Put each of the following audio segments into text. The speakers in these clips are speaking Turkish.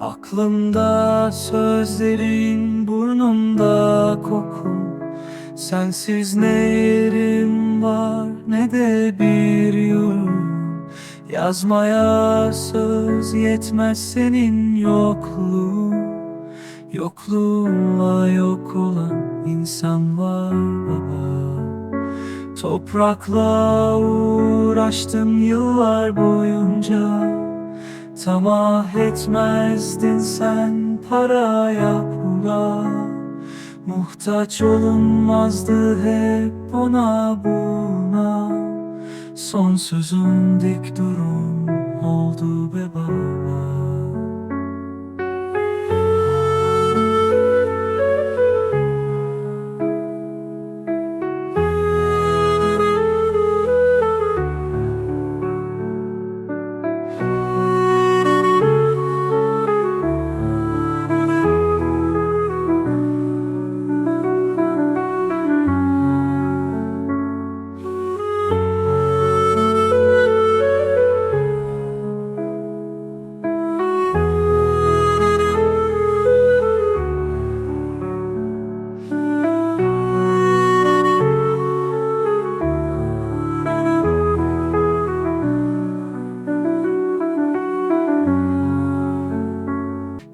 Aklımda sözlerin burnumda kokun Sensiz ne yerim var ne de bir yurt Yazmaya söz yetmez senin yokluğun. Yokluğunla yok olan insan var baba. Toprakla uğraştım yıllar boyunca Tamah etmezdin sen paraya pula. Muhtaç olunmazdı hep ona buna. Son sözüm dik durum oldu be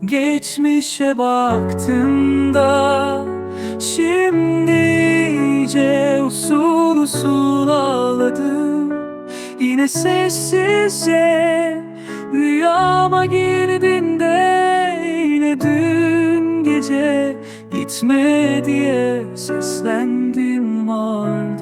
Geçmişe baktığımda Şimdi iyice usul usul ağladım. Yine sessizce Rüyama girdin de Yine dün gece Gitme diye seslendim ardın